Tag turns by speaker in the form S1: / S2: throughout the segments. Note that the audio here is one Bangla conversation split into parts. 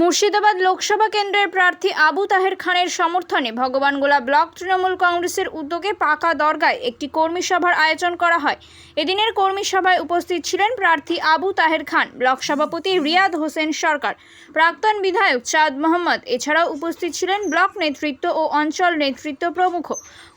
S1: মুর্শিদাবাদ লোকসভা কেন্দ্রের প্রার্থী আবু তাহের খানের সমর্থনে ভগবানগোলা ব্লক তৃণমূল কংগ্রেসের উদ্যোগে পাকা দরগায় একটি কর্মী সভার আয়োজন করা হয়। এদিনের কর্মী সভায় উপস্থিত ছিলেন প্রার্থী আবু তাহের খান, ব্লক সভাপতি রিয়াদ হোসেন সরকার, প্রাক্তন বিধায়ক চাঁদ মোহাম্মদ। এছাড়াও উপস্থিত ছিলেন ব্লক নেতৃত্ব ও অঞ্চল নেতৃত্ব প্রমুখ।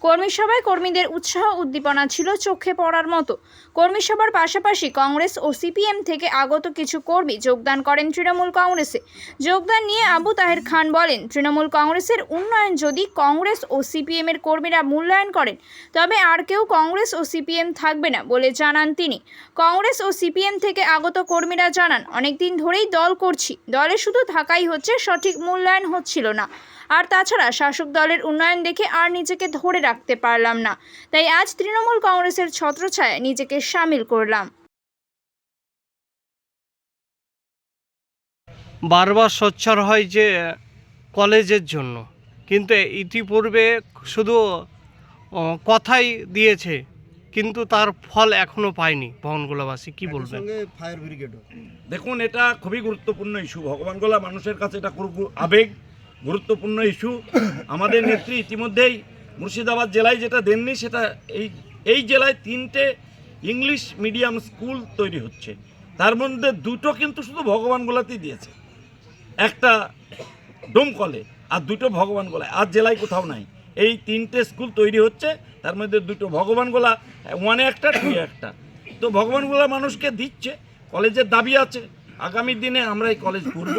S1: কর্মী সভায় কর্মীদের উৎসাহ উদ্দীপনা ছিল চোখে পড়ার মতো। কর্মী সভার পাশাপাশি কংগ্রেস ও সিপিএম থেকে আগত কিছু কর্মী যোগদান করেন তৃণমূল কংগ্রেসে। যোগদান নিয়ে আবু তাহের খান বলেন, তৃণমূল কংগ্রেসের উন্নয়ন যদি কংগ্রেস ও সিপিএম এর কর্মীরা মূল্যায়ন করেন, তবে আর কেউ কংগ্রেস ও সিপিএম থাকবে না, বলে জানান তিনি। কংগ্রেস ও সিপিএম থেকে আগত কর্মীরা জানান, অনেকদিন ধরেই দল করছি, দলে শুধু থাকাই হচ্ছে, সঠিক মূল্যায়ন হচ্ছিল না। আর তাছাড়া শাসক দলের উন্নয়ন দেখে আর নিজেকে ধরে রাখতে পারলাম না। তাই আজ তৃণমূল কংগ্রেসের ছত্রছায়ায় নিজেকে সামিল করলাম।
S2: বারবার সোচ্চার হয় যে কলেজের জন্য কিন্তু ইতিপূর্বে শুধু কথাই দিয়েছে কিন্তু তার ফল এখনও পায়নি ভবনগুলোবাসী। কি বলবেন?
S3: ফায়ার ব্রিগেডও।
S4: দেখুন এটা খুবই গুরুত্বপূর্ণ ইস্যু। ভগবানগোলা মানুষের কাছে এটা খুব আবেগ গুরুত্বপূর্ণ ইস্যু। আমাদের নেত্রী ইতিমধ্যেই মুর্শিদাবাদ জেলায় যেটা দেননি, সেটা এই এই জেলায় তিনটে ইংলিশ মিডিয়াম স্কুল তৈরি হচ্ছে। তার মধ্যে দুটো কিন্তু শুধু ভগবান গোলাতেই দিয়েছে। একটা ডোমকলে, আর দুটো ভগবানগোলায় আর জেলায় কোথাও নাই। এই তিনটে স্কুল তৈরি হচ্ছে, তার মধ্যে দুটো ভগবানগোলা ওয়ানে একটা, টুয়ে একটা। তো ভগবানগোলা মানুষকে দিচ্ছে, কলেজের দাবি আছে, আগামী দিনে আমরা এই কলেজ করব।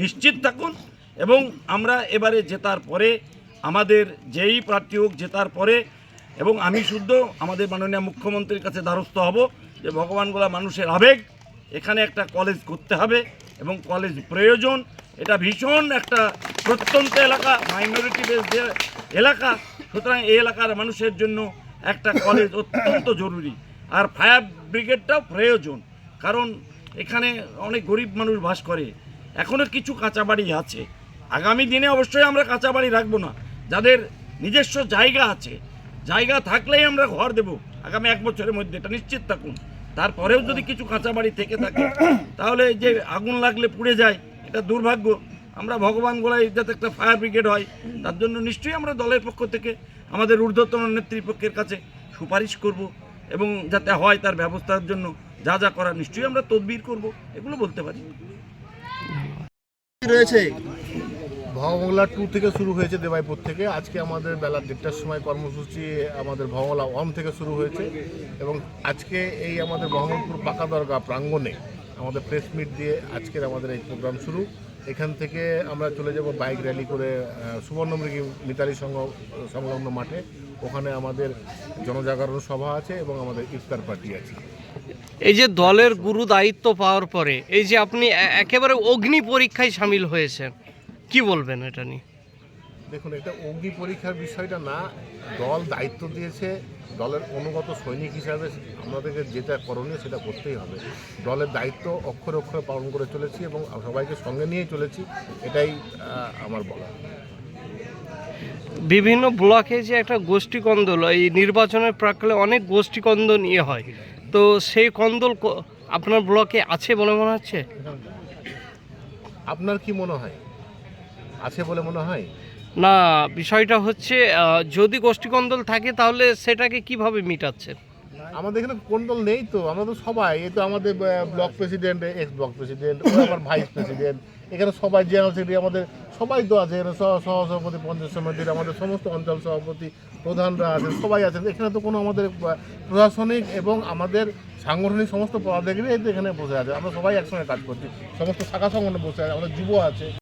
S4: নিশ্চিত থাকুন। এবং আমরা এবারে জেতার পরে, আমাদের যেই প্রার্থী হোক জেতার পরে, এবং আমি শুদ্ধ, আমাদের মাননীয় মুখ্যমন্ত্রীর কাছে দ্বারস্থ হব যে ভগবানগোলা মানুষের আবেগ, এখানে একটা কলেজ করতে হবে এবং কলেজ প্রয়োজন। এটা ভীষণ একটা প্রত্যন্ত এলাকা মাইনরিটি বেস এলাকা, সুতরাং এই এলাকার মানুষের জন্য একটা কলেজ অত্যন্ত জরুরি। আর ফায়ার ব্রিগেডটাও প্রয়োজন, কারণ এখানে অনেক গরিব মানুষ বাস করে। এখনও কিছু কাঁচা বাড়ি আছে। আগামী দিনে অবশ্যই আমরা কাঁচা বাড়ি রাখব না। যাদের নিজস্ব জায়গা আছে, জায়গা থাকলেই আমরা ঘর দেব আগামী এক বছরের মধ্যে, এটা নিশ্চিত থাকুন। তারপরেও যদি কিছু কাঁচা বাড়ি থেকে থাকে, তাহলে যে আগুন লাগলে পুড়ে যায়, এটা দুর্ভাগ্য। আমরা ভগবান গোলায় যাতে একটা ফায়ার ব্রিগেড হয়, তার জন্য নিশ্চয়ই আমরা দলের পক্ষ থেকে, আমাদের ঊর্ধ্বতন নেতৃপক্ষের কাছে সুপারিশ করব এবং যাতে হয় তার ব্যবস্থার জন্য যা যা করা নিশ্চয়ই আমরা তদবির করব, এগুলো বলতে পারি।
S3: রয়েছে।
S5: ভবমংলা টু থেকে শুরু হয়েছে দেবাইপুর থেকে। আজকে আমাদের বেলা দেড়টার সময় কর্মসূচি আমাদের ভবমংলা ওয়ান থেকে শুরু হয়েছে এবং আজকে এই আমাদের বহরমপুর পাকা দরগা প্রাঙ্গণে আমাদের প্রেস মিট দিয়ে আজকের আমাদের এই প্রোগ্রাম শুরু। এখান থেকে আমরা চলে যাব বাইক র্যালি করে সুবর্ণমৃগী মিতালি সংঘ, সংলগ্ন মাঠে। ওখানে আমাদের জনজাগরণ সভা আছে এবং আমাদের ইফতার পার্টি আছে।
S2: এই যে দলের গুরু দায়িত্ব পাওয়ার পরে, এই যে আপনি একেবারে অগ্নি পরীক্ষায় সামিল হয়েছেন কি বলবেন এটা নিয়ে?
S5: দেখুন এটা অগ্নি পরীক্ষার বিষয়টা না দল দায়িত্ব দিয়েছে দলের অনুগত সৈনিক হিসাবে আমাদেরকে যেটা করণীয় সেটা করতেই হবে। দলের দায়িত্ব অক্ষরে অক্ষরে পালন করে চলেছি এবং সবাইকে সঙ্গে নিয়ে চলেছি এটাই আমার বলা
S2: বিভিন্ন ব্লকে যে একটা গোষ্ঠী কন্দল এই নির্বাচনের প্রাকলে অনেক গোষ্ঠী কন্দল নিয়ে হয়। তো সেই কন্দল আপনার ব্লকে আছে বলে মনে হচ্ছে?
S5: আপনার কি মনে হয়? আছে বলে মনে হয়?
S2: না বিষয়টা হচ্ছে যদি গোষ্ঠী কন্দল থাকে তাহলে সেটাকে কীভাবে মিটাচ্ছেন
S5: আমাদের এখানে কোন দল নেই তো আমরা তো সবাই এই তো আমাদের block president ex block president আমার ভাইস প্রেসিডেন্ট এখানে সবাই জেনারেল সেক্রেটারি আমাদের সবাই তো আছে এখানে সহ সহসভাপতি পঞ্চায়েত সমিতির আমাদের সমস্ত অঞ্চল সভাপতি প্রধানরা আছেন সবাই আছেন এখানে তো কোনো আমাদের প্রশাসনিক এবং আমাদের সাংগঠনিক সমস্ত পদাধিকারী এখানে বসে আছে আমরা সবাই একসঙ্গে কাজ করছি সমস্ত শাখা সংগঠনে বসে আছে আমাদের যুব আছে।